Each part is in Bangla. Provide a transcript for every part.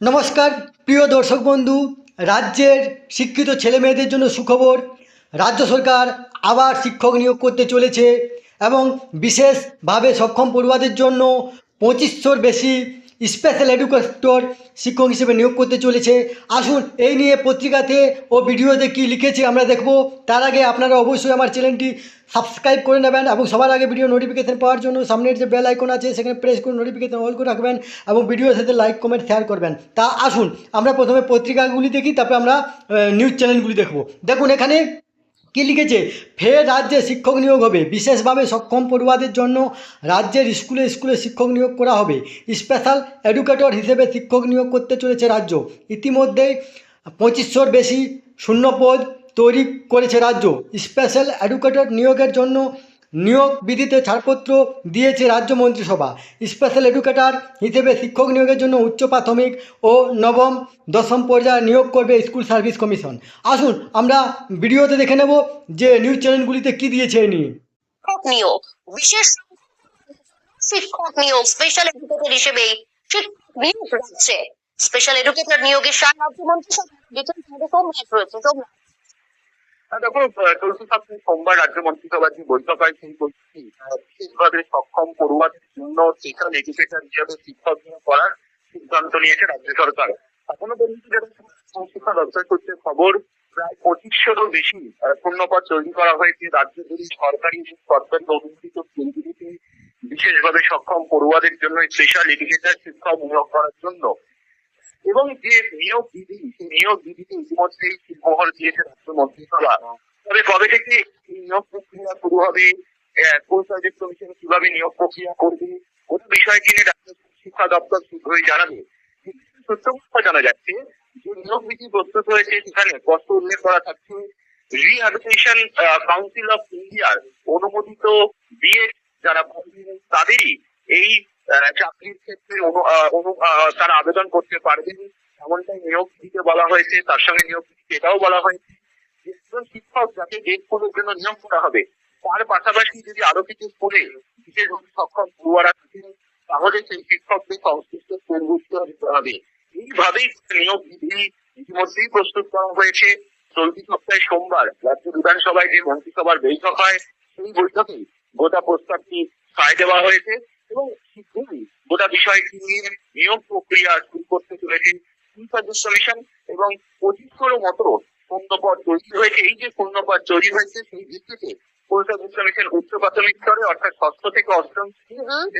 নমস্কার, প্রিয় দর্শক বন্ধু, রাজ্যের শিক্ষিত ছেলে মেয়েদের জন্য সুখবর। রাজ্য সরকার আবার শিক্ষক নিয়োগ করতে চলেছে এবং বিশেষভাবে সক্ষম পড়ুয়াদের জন্য পঁচিশশোর বেশি স্পেশাল এডুকেটর শিক্ষক হিসেবে নিয়োগ করতে চলেছে। আসুন, এই নিয়ে পত্রিকাতে ও ভিডিওতে কী লিখেছে আমরা দেখব। তার আগে আপনারা অবশ্যই আমার চ্যানেলটি সাবস্ক্রাইব করে নেবেন এবং সবার আগে ভিডিও নোটিফিকেশন পাওয়ার জন্য সামনের যে বেল আইকন আছে, সেখানে প্রেস করে নোটিফিকেশন অল করে রাখবেন এবং ভিডিওর সাথে লাইক কমেন্ট শেয়ার করবেন। তা আসুন, আমরা প্রথমে পত্রিকাগুলি দেখি, তারপরে আমরা নিউজ চ্যানেলগুলি দেখব। দেখুন, এখানে কি লিখেছে? ফের রাজ্যে শিক্ষক নিয়োগ হবে। বিশেষভাবে সক্ষম পড়ুয়াদের জন্য রাজ্যের স্কুলে স্কুলে শিক্ষক নিয়োগ করা হবে। স্পেশাল এডুকেটর হিসেবে শিক্ষক নিয়োগ করতে চলেছে রাজ্য। ইতিমধ্যেই পঁচিশশোর বেশি শূন্যপদ তৈরি করেছে রাজ্য। স্পেশাল এডুকেটর নিয়োগের জন্য নিয়োগ বিধিতে ছাড়পত্র দিয়েছে রাজ্য মন্ত্রিসভা। স্পেশাল এডুকেটর হিসেবে শিক্ষক নিয়োগের জন্য উচ্চ প্রাথমিক ও নবম, দশম পর্যায়ে নিয়োগ করবে স্কুল সার্ভিস কমিশন। আসুন, আমরা ভিডিওতে দেখে নেব যে নিউজ চ্যানেলগুলিতে কি দিয়েছে এই নিয়ে। শিক্ষক নিয়োগ স্পেশাল এডুকেটর নিয়োগ স্পেশাল এডুকেটর রয়েছে। দেখো আহ, চলতি সপ্তাহে সোমবার রাজ্য মন্ত্রিসভার যে বৈঠক হয় সেই বৈঠকে বিশেষভাবে সক্ষম পড়ুয়াদের জন্য স্পেশাল এডুকেটর হিসেবে শিক্ষক করার সিদ্ধান্ত নিয়েছে রাজ্য সরকার। এখনও পর্যন্ত শিক্ষা দপ্তর সূত্রে খবর প্রায় পঁচিশশোরও বেশি পূর্ণপদ তৈরি করা হয়েছে রাজ্যগুলি সরকারি এবং সরকারি অনুমোদিত স্কুলগুলিতে বিশেষভাবে সক্ষম পড়ুয়াদের জন্য স্পেশাল এডুকেটর শিক্ষক নিয়োগ করার জন্য এবং যে নিয়োগ বিধি সেই নিয়োগ বিধিতে ইতিমধ্যেই মোহর দিয়েছে রাজ্য মন্ত্রিসভা তবে কবে থেকে নিয়োগ প্রক্রিয়া শুরু হবে স্কুল সার্ভিস কমিশন কীভাবে নিয়োগ প্রক্রিয়া করবে, ওই বিষয়টি নিয়ে শিক্ষা দপ্তর শীঘ্রই জানাবে। সত্য জানা যাচ্ছে যে নিয়োগ বিধি প্রস্তুত হয়েছে সেখানে স্পষ্ট উল্লেখ করা থাকছে। রিহ্যাবিলিটেশন কাউন্সিল অফ ইন্ডিয়ার অনুমোদিত বিএড যারা তাদেরই এই চাকরির ক্ষেত্রে তারা আবেদন করতে পারবেন। এমনটাই নিয়োগ দিতে বলা হয়েছে, তার সঙ্গে নিয়োগ এটাও বলা হয়েছে। যে শিক্ষক যাকে যে স্কুলের জন্য নিয়োগ করা হবে, তার পাশাপাশি যদি আরও কিছু স্কুলে বিশেষভাবে সক্ষম পড়ুয়ারা থাকেন তাহলে সেই শিক্ষকদের সংশ্লিষ্ট স্কুলগুলিতে দিতে হবে। এইভাবেই নিয়োগ বিধি ইতিমধ্যেই প্রস্তুত করা হয়েছে। চলতি সপ্তাহে সোমবার রাজ্য বিধানসভায় যে মন্ত্রিসভার বৈঠক হয়, সেই বৈঠকে গোটা প্রস্তাবটি সায় দেওয়া হয়েছে। গোটা বিষয়টি নিয়ে নিয়োগ প্রক্রিয়া শুরু করতে চলেছে স্কুল সার্ভিস কমিশন এবং পঁচিশশোর মতো পূর্ণপদ তৈরি হয়েছে। এই যে পূর্ণপদ তৈরি হয়েছে, সেই ভিত্তিতে স্কুল সার্ভিস কমিশন উচ্চ প্রাথমিক স্তরে, অর্থাৎ ষষ্ঠ থেকে অষ্টম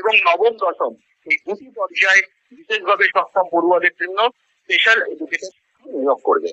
এবং নবম, দশম এই দুটি পর্যায়ে বিশেষভাবে সক্ষম পড়ুয়াদের জন্য স্পেশাল এডুকেশন নিয়োগ করবে।